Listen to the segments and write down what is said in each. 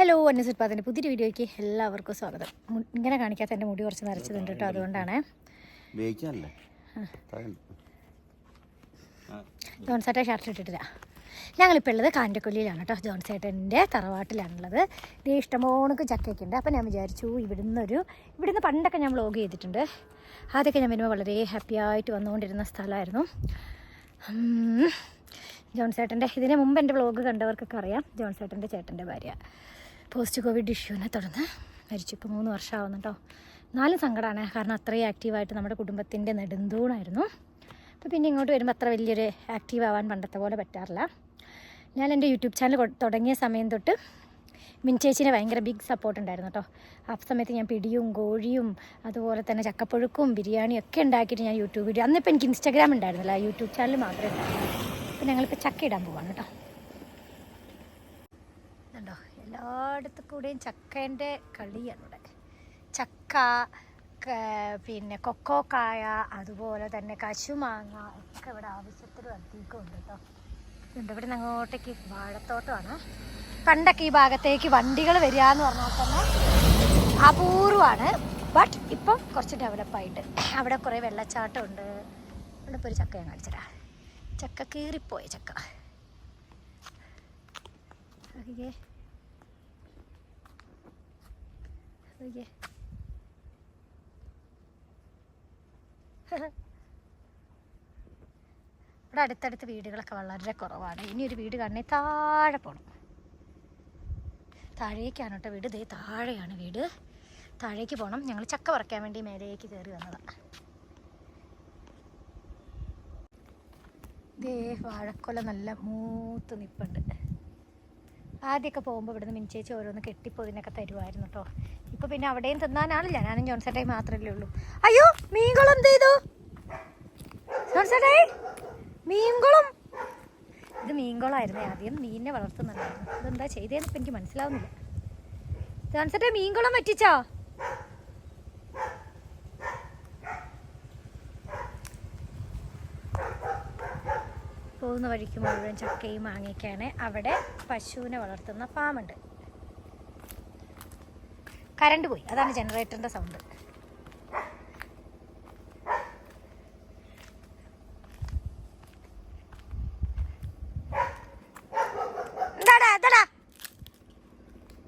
Hello അന്യസുൽപാദന്റെ പുതിയൊരു വീഡിയോയ്ക്ക് എല്ലാവർക്കും സ്വാഗതം. ഇങ്ങനെ കാണിക്കാത്ത എന്റെ മുടി കുറച്ച് നിറച്ചതുണ്ട് കേട്ടോ അതുകൊണ്ടാണ്. ജോൺസേട്ടൻ ഷർട്ട് ഇട്ടിട്ടില്ല. ഞങ്ങളിപ്പോൾ ഉള്ളത് കാന്റക്കൊല്ലിയിലാണ് കേട്ടോ ജോൺസേട്ടന്റെ തറവാട്ടിലാണുള്ളത്. ഇതേ ഇഷ്ടംപോണക്ക് ചക്കയൊക്കെ ഉണ്ട്. അപ്പോൾ ഞാൻ വിചാരിച്ചു ഇവിടുന്ന് ഒരു ഇവിടുന്ന് പണ്ടൊക്കെ ഞാൻ വ്ലോഗ് ചെയ്തിട്ടുണ്ട്. ആദ്യമൊക്കെ ഞാൻ വരുമ്പോൾ വളരെ ഹാപ്പി ആയിട്ട് വന്നുകൊണ്ടിരുന്ന സ്ഥലമായിരുന്നു. ജോൺസേട്ടന്റെ ഇതിന് മുമ്പ് എന്റെ വ്ലോഗ് കണ്ടവർക്കൊക്കെ അറിയാം ജോൺസേട്ടന്റെ ചേട്ടന്റെ ഭാര്യ. പോസ്റ്റ് കോവിഡ് ഇഷ്യൂവിനെ തുടർന്ന് മരിച്ചു ഇപ്പോൾ മൂന്ന് വർഷമാവുന്നു കേട്ടോ നാലും സങ്കടമാണ് കാരണം അത്രയും ആക്റ്റീവായിട്ട് നമ്മുടെ കുടുംബത്തിന്റെ നെടുന്തൂണായിരുന്നു. അപ്പോൾ പിന്നെ ഇങ്ങോട്ട് വരുമ്പോൾ അത്ര വലിയൊരു ആക്റ്റീവ് ആവാൻ പണ്ടത്തെ പോലെ പറ്റാറില്ല. ഞാൻ എന്റെ യൂട്യൂബ് ചാനൽ തുടങ്ങിയ സമയം തൊട്ട് മിൻചേച്ചിനെ ഭയങ്കര ബിഗ് സപ്പോർട്ട് ഉണ്ടായിരുന്നു കേട്ടോ ആ സമയത്ത് ഞാൻ പിടിയും കോഴിയും അതുപോലെ തന്നെ ചക്കപ്പുഴുക്കും ബിരിയാണിയും ഒക്കെ ഉണ്ടാക്കിയിട്ട് ഞാൻ യൂട്യൂബ് വീഡിയോ അന്നിപ്പോൾ എനിക്ക് ഇൻസ്റ്റാഗ്രാം ഉണ്ടായിരുന്നില്ല. യൂട്യൂബ് ചാനൽ മാത്രമേ ഉണ്ടായിരുന്നു അപ്പോൾ ഞങ്ങളിപ്പോൾ ചക്ക ഇടാൻ പോവാണ് കേട്ടോ ഇതുണ്ടോ എല്ലായിടത്തു കൂടെയും ചക്കേന്റെ കളിയാണ് ഇവിടെ. ചക്ക പിന്നെ കൊക്കോ കായ അതുപോലെ തന്നെ കശുമാങ്ങ ഒക്കെ ഇവിടെ ആവശ്യത്തിന് വർദ്ധിക്കുന്നുണ്ട് ഉണ്ട് കേട്ടോ. ഇതുണ്ട്. ഇവിടെ നിന്ന് അങ്ങോട്ടേക്ക് വാഴത്തോട്ടമാണ്. പണ്ടൊക്കെ ഈ ഭാഗത്തേക്ക് വണ്ടികൾ വരിക എന്ന് പറഞ്ഞാൽ തന്നെ അപൂർവമാണ്. ബട്ട് ഇപ്പം കുറച്ച് ഡെവലപ്പായിട്ട് അവിടെ കുറേ വെള്ളച്ചാട്ടം ഉണ്ട് ഇവിടെ ഇപ്പോൾ ഒരു ചക്ക ഞാൻ കാണിച്ചതാ ചക്ക കീറിപ്പോയ ചക്ക. നോക്കിക്കേ നോക്കിക്കേ ഇവിടെ അടുത്തടുത്ത് വീടുകളൊക്കെ വളരെ കുറവാണ്. ഇനി ഒരു വീട് കാണണേ താഴെ പോകണം താഴേക്കാണ് കേട്ടോ വീട്. ദേ താഴെയാണ് വീട്. താഴേക്ക് പോകണം ഞങ്ങൾ ചക്ക പറിക്കാൻ വേണ്ടി മേലേക്ക് കയറി വന്നതാണ് ദേ വാഴക്കൊല നല്ല മൂത്ത് നിപ്പുണ്ട്. ആദ്യമൊക്കെ പോകുമ്പോൾ ഇവിടുന്ന് മിനിച്ചേച്ചി ഓരോന്ന് കെട്ടിപ്പോതിനൊക്കെ തരുമായിരുന്നു കേട്ടോ ഇപ്പോൾ പിന്നെ അവിടെയും തിന്നാനാളില്ല ഞാനും ജോൺസേട്ടായി മാത്രമല്ലേ ഉള്ളൂ. അയ്യോ മീൻകുളം എന്ത് ചെയ്തു? മീൻകുളം. ഇത് മീൻകുളമായിരുന്നേ ആദ്യം മീനിനെ വളർത്തുന്നുണ്ടായിരുന്നു ഇതെന്താ ചെയ്തതെന്ന് ഇപ്പൊ എനിക്ക് മനസ്സിലാവുന്നില്ല. ജോൺസേട്ടായി മീൻകുളം പറ്റിച്ചോ? പോകുന്ന വഴിക്ക് മുഴുവൻ ചക്കയും മാങ്ങയൊക്കെയാണ് അവിടെ പശുവിനെ വളർത്തുന്ന ഫാമുണ്ട്. കറണ്ട് പോയി. അതാണ് ജനറേറ്ററിന്റെ സൗണ്ട്.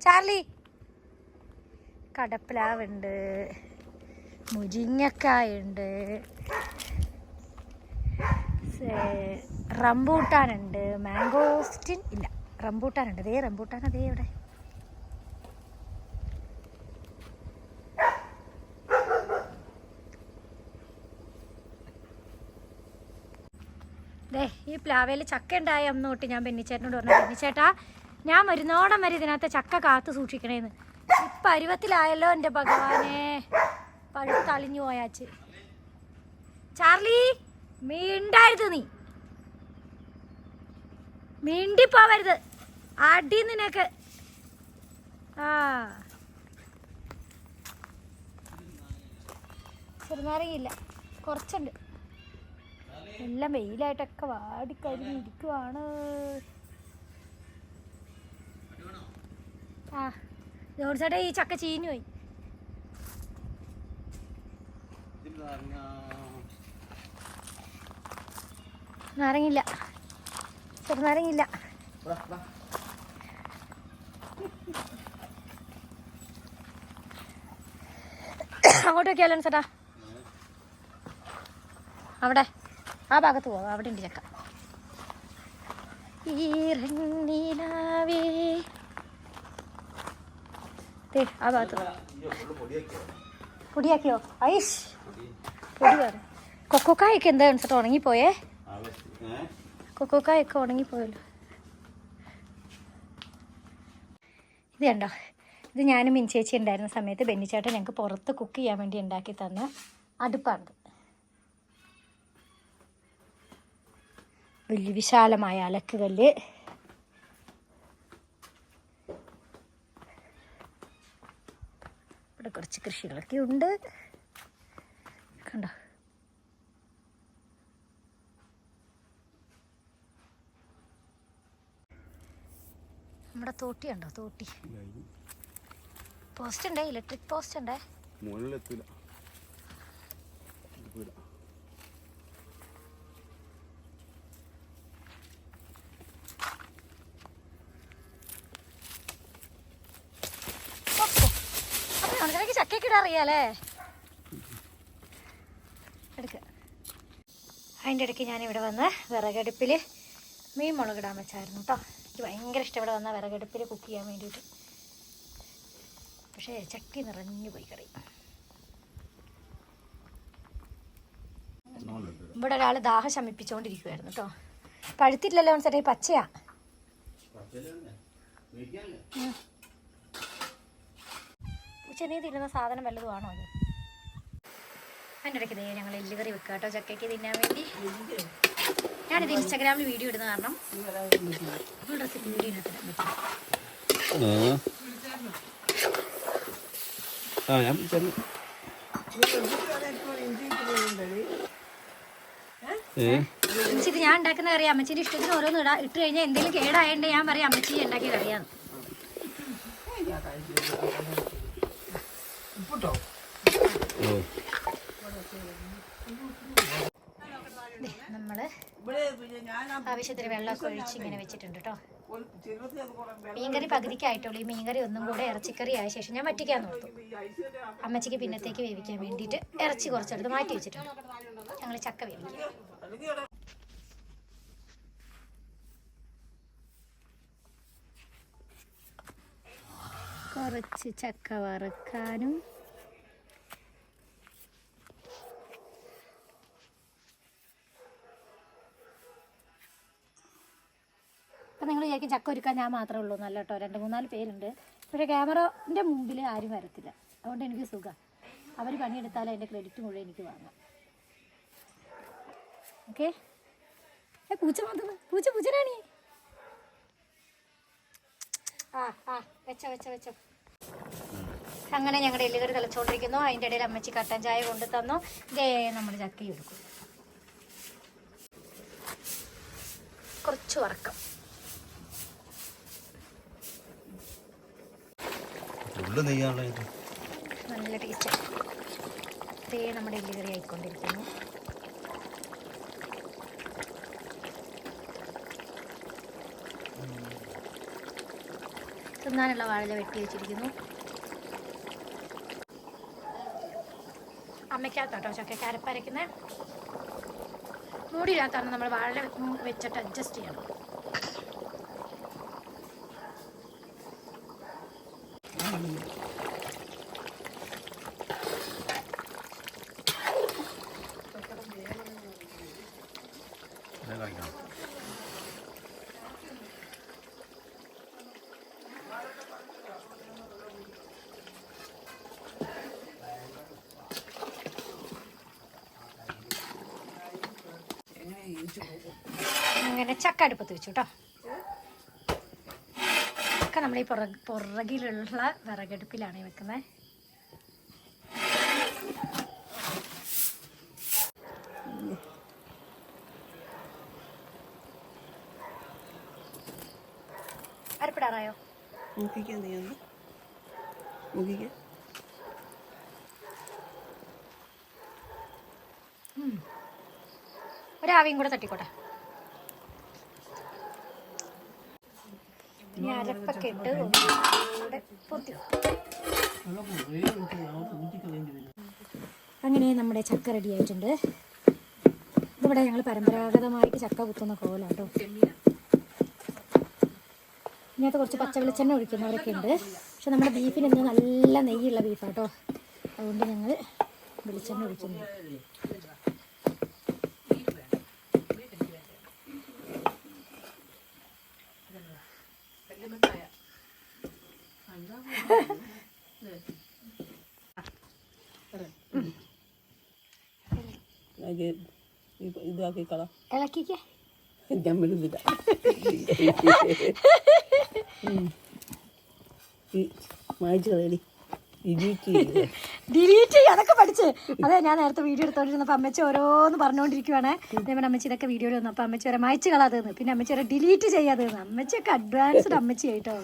ചാർലി. കടപ്പിലാവുണ്ട് മുരിങ്ങക്കായുണ്ട്. റംബൂട്ടാനുണ്ട്. മാംഗോസ്റ്റിൻ ഇല്ല. റംബൂട്ടാനുണ്ട്. അതേ റംബൂട്ടാൻ അതേ ഇവിടെ. ദേ ഈ പ്ലാവയിൽ ചക്ക ഉണ്ടായ അന്ന് തൊട്ട് ഞാൻ ബെന്നിച്ചേട്ടനോട് പറഞ്ഞു ബെന്നിച്ചേട്ടാ ഞാൻ വരുന്നോടം വരെ ഇതിനകത്ത് ചക്ക കാത്തു സൂക്ഷിക്കണേന്ന്. ഇപ്പം അരുവത്തിലായല്ലോ എന്റെ ഭഗവാനെ. പഴുത്തളിഞ്ഞു പോയാച്ച്. ചാർലി! മീണ്ടായിരുന്നു നീ. മിണ്ടിപ്പോവരുത്. അടി നിനക്ക്. ആ. ചെറുനാരങ്ങയില്ല. കുറച്ചുണ്ട്. എല്ലാം വെയിലായിട്ടൊക്കെ വാടിക്കഴിഞ്ഞ് ഇരിക്കുവാണ്. ആ. ജോർജേട്ടാ ഈ ചക്ക ചീഞ്ഞു പോയി നാരങ്ങില്ല ചെറുനാരങ്ങില്ല അങ്ങോട്ട് വെക്കാലോ ചേട്ടാ. അവിടെ ആ ഭാഗത്ത് പോവാം. അവിടെ ഉണ്ട് ചക്ക. ദേ, ആ ഭാഗത്ത്. പൊടിയാക്കിയോ? ഐഷ്. പൊടി കൊക്കോക്കായൊക്കെ എന്താ ചേട്ടാ ഉണങ്ങിപ്പോയേ? കൊക്കോക്കായൊക്കെ ഉണങ്ങിപ്പോയല്ലോ. ഇത് കണ്ടോ? ഇത് ഞാനും മിൻചേച്ചി ഉണ്ടായിരുന്ന സമയത്ത് ബെന്നിച്ചേട്ടൻ ഞങ്ങൾക്ക് പുറത്ത് കുക്ക് ചെയ്യാൻ വേണ്ടി ഉണ്ടാക്കി തന്ന അടുപ്പാണിത് വലിയ വിശാലമായ അലക്കുകല്ല്. ഇവിടെ കുറച്ച് കൃഷികളൊക്കെ ഉണ്ട്. കണ്ടോ? നമ്മുടെ തോട്ടി ഉണ്ടോ? തോട്ടി. പോസ്റ്റ് ഉണ്ടേ? ഇലക്ട്രിക് പോസ്റ്റ് ഉണ്ടേ? മുകളിലെത്തില്ല ചക്കയൊക്കെ അറിയാലേ? എടുക്ക. അതിന്റെ ഇടയ്ക്ക് ഞാൻ ഇവിടെ വന്ന് വിറകടുപ്പിൽ മീൻ മുളകിടാൻ വെച്ചായിരുന്നു കേട്ടോ എനിക്ക് ഭയങ്കര ഇഷ്ടം വന്ന വിറകടുപ്പിൽ കുക്ക് ചെയ്യാൻ വേണ്ടിയിട്ട്. പക്ഷേ ചട്ടി നിറഞ്ഞു പോയി കറി. ഇവിടെ ഒരാൾ ദാഹം ശമിപ്പിച്ചുകൊണ്ടിരിക്കുവായിരുന്നു കേട്ടോ. പഴുത്തിട്ടില്ലല്ലോ ചേട്ടാ ഈ പച്ചയാ. ഉച്ചനീ തിന്നുന്ന സാധനം വല്ലതും ആണോ അത്? അതിന്റെ ഇടയ്ക്ക് ഞങ്ങൾ എല്ലുകറി വെക്കുക കേട്ടോ ചക്കയ്ക്ക് തിന്നാൻ വേണ്ടി. ഞാനിത് ഇൻസ്റ്റാഗ്രാമിൽ വീഡിയോ ഇടുന്ന കാരണം റെസിപ്പി വീഡിയോ ഇട്ടിടാൻ പറ്റും ആ. ഞാൻ ഉണ്ടാക്കുന്ന കറി. അമ്മച്ചിന്റെ ഇഷ്ടത്തിന് ഓരോന്ന് ഇടാ. ഇട്ട് കഴിഞ്ഞാൽ എന്തെങ്കിലും കേടായതുകൊണ്ട് ഞാൻ പറയാം അമ്മച്ചി ഉണ്ടാക്കിയ കറിയാണ് ദേ, നമ്മൾ ആവശ്യത്തിന് വെള്ളമൊക്കെ ഒഴിച്ച് ഇങ്ങനെ വെച്ചിട്ടുണ്ട് കേട്ടോ. മീൻകറി പകുതിക്കായിട്ടുള്ളൂ. ഈ മീൻകറി ഒന്നും കൂടെ ഇറച്ചിക്കറി ആയ ശേഷം ഞാൻ വറ്റിക്കാൻ നോക്കും അമ്മച്ചിക്ക് പിന്നത്തേക്ക് വേവിക്കാൻ വേണ്ടിയിട്ട് ഇറച്ചി കുറച്ചെടുത്ത് മാറ്റി വെച്ചിട്ടുണ്ട് ഞങ്ങൾ ചക്ക വേവിക്കും. കുറച്ച് ചക്ക വറുക്കാനും ചക്ക ഒരുക്കാൻ ഞാൻ മാത്രമേ ഉള്ളൂ നല്ല കേട്ടോ. രണ്ട് മൂന്നാൽ പേരുണ്ട്. പക്ഷേ ക്യാമറന്റെ മുമ്പിൽ ആരും വരത്തില്ല. അതുകൊണ്ട് എനിക്ക് സുഖം. അവർ പണിയെടുത്താൽ അതിന്റെ ക്രെഡിറ്റ് മുഴുവൻ എനിക്ക് വാങ്ങാം. ഓക്കെ ഏ പൂച്ച മാത്രം പൂച്ച പൂച്ചനാണി? ആ ആ വെച്ചോ വെച്ചോ വെച്ചോ. അങ്ങനെ ഞങ്ങളുടെ എല്ലുകറി തിളച്ചുകൊണ്ടിരിക്കുന്നു അതിന്റെ ഇടയിൽ അമ്മച്ചി കട്ടൻ ചായ കൊണ്ടു തന്നു. ഇതേ നമ്മൾ ചക്കയും എടുക്കും. കുറച്ച് വറക്കം. ഫുള്ള് ഇത്. നല്ല ടേസ്റ്റ്. തേ നമ്മുടെ എല്ലുകറി ആയിക്കൊണ്ടിരിക്കുന്നു. തിന്നാനുള്ള വാഴല വെട്ടി വെച്ചിരിക്കുന്നു. അമ്മയ്ക്കകത്തോട്ടോ ചക്കയ്ക്ക് അരപ്പരയ്ക്കുന്നത് മൂടിയില്ലാത്തതാണ് നമ്മൾ വാഴ വെച്ചിട്ട് അഡ്ജസ്റ്റ് ചെയ്യണം ഇതേ കാണിക്കണം അങ്ങനെ ചക്ക അടുപ്പത്ത് വെച്ചു കേട്ടോ ചക്ക നമ്മൾ ഈ പുറ പുറകിലുള്ള വിറകടുപ്പിലാണ് വെക്കുന്നത് അരപ്പിടാറായോ നോക്കിക്കാൻ നീ ഒന്ന്. നോക്കിക്കാൻ ഒരാവിയും കൂടെ തട്ടിക്കോട്ടെ. ഇനി അരപ്പൊക്കെ ഇട്ട് ഒന്നുകൂടെ പൊത്തി വെക്കും. അങ്ങനെ നമ്മുടെ ചക്ക റെഡി ആയിട്ടുണ്ട്. ഇതിവിടെ ഞങ്ങൾ പരമ്പരാഗതമായിട്ട് ചക്ക കുത്തുന്ന കോലാട്ടോ. ഇതിനകത്ത് കുറച്ച് പച്ച വെളിച്ചെണ്ണ ഒഴിക്കുന്നവരൊക്കെ ഉണ്ട് പക്ഷെ നമ്മുടെ ബീഫിന് ഇന്ന് നല്ല നെയ്യുള്ള ബീഫാട്ടോ. അതുകൊണ്ട് ഞങ്ങൾ വെളിച്ചെണ്ണ ഒഴിക്കുന്നു. ഇതാക്കിക്കളാം ഇത് ഇതാക്കി കള ഇളക്കിക്കേ. ഞാൻ വരുന്നില്ല കളയടി. ഡിലീറ്റ് ചെയ്യും. അതൊക്കെ പഠിച്ച്. അതെ ഞാൻ നേരത്തെ വീഡിയോ എടുത്തോണ്ടിരുന്നപ്പോൾ അമ്മച്ചി ഓരോന്ന് പറഞ്ഞുകൊണ്ടിരിക്കുവാണ് അതേപോലെ അമ്മച്ചി ഇതൊക്കെ വീഡിയോയിൽ വന്നു അപ്പോൾ അമ്മച്ചി വരെ മായച്ചു കളാതെന്ന് പിന്നെ അമ്മച്ചി വരെ ഡിലീറ്റ് ചെയ്യാതെന്ന്. അമ്മച്ചിയൊക്കെ അഡ്വാൻസ്ഡ് അമ്മച്ചി ആയിട്ടോ.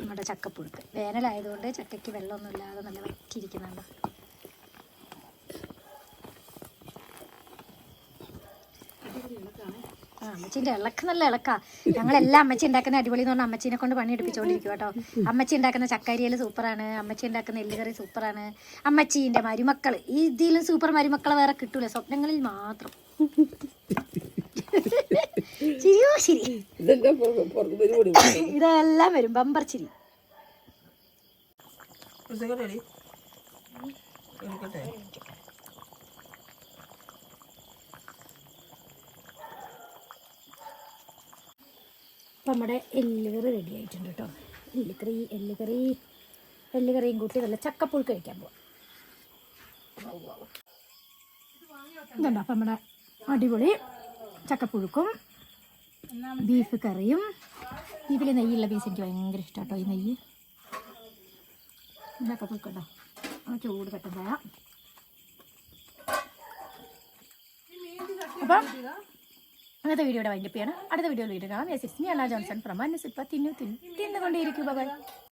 നമ്മുടെ ചക്കപ്പുഴുക്ക് വേനലായതുകൊണ്ട് ചക്കയ്ക്ക് വെള്ളമൊന്നും ഇല്ലാതെ നല്ല വറ്റിയിരിക്കുന്നുണ്ട്. ആ അമ്മച്ചീന്റെ ഇളക്ക് നല്ല ഇളക്കാ. ഞങ്ങളെല്ലാം അമ്മച്ചി ഉണ്ടാക്കുന്ന അടിപൊളി എന്ന് പറഞ്ഞാൽ അമ്മച്ചിനെ കൊണ്ട് പണി എടുപ്പിച്ചുകൊണ്ടിരിക്കും കേട്ടോ. അമ്മച്ചി ഉണ്ടാക്കുന്ന ചക്കരിയൽ സൂപ്പറാണ്. അമ്മച്ചി ഉണ്ടാക്കുന്ന എല്ലുകറി സൂപ്പറാണ്. അമ്മച്ചീന്റെ മരുമക്കൾ ഈ ഇതിലും സൂപ്പർ മരുമക്കളെ വേറെ കിട്ടൂല. സ്വപ്നങ്ങളിൽ മാത്രം. ശരിയോ ശരി. ഇതെല്ലാം വരും. ബമ്പർ ചിരി എടുക്കട്ടെ? അപ്പം നമ്മുടെ എല്ലുകറി റെഡി ആയിട്ടുണ്ട് കേട്ടോ എല്ലുകറി എല്ലുകറി എല്ലുകറിയും കൂട്ടി നല്ല ചക്കപ്പുഴുക്ക് കഴിക്കാൻ പോവാം. ഇതുണ്ടോ അപ്പം നമ്മുടെ അടിപൊളി ചക്കപ്പുഴുക്കും ബീഫ് കറിയും. ബീഫിൽ നെയ്യുള്ള പീസ് എനിക്ക് ഭയങ്കര ഇഷ്ടം കേട്ടോ ഈ നെയ്യ്. ചക്കപ്പുഴുക്കുണ്ടോ ആ ചൂട് പെട്ടെന്ന് തരാം അപ്പം ഇന്നത്തെ വീഡിയോയുടെ വൈകിപ്പിയാണ് അടുത്ത വീഡിയോയിൽ വീഡിയോ കാണാം yes is me Johnson from സിപ്പ തിന്നു തിന്നു തിന്നുകൊണ്ടേയിരിക്കും. ബൈ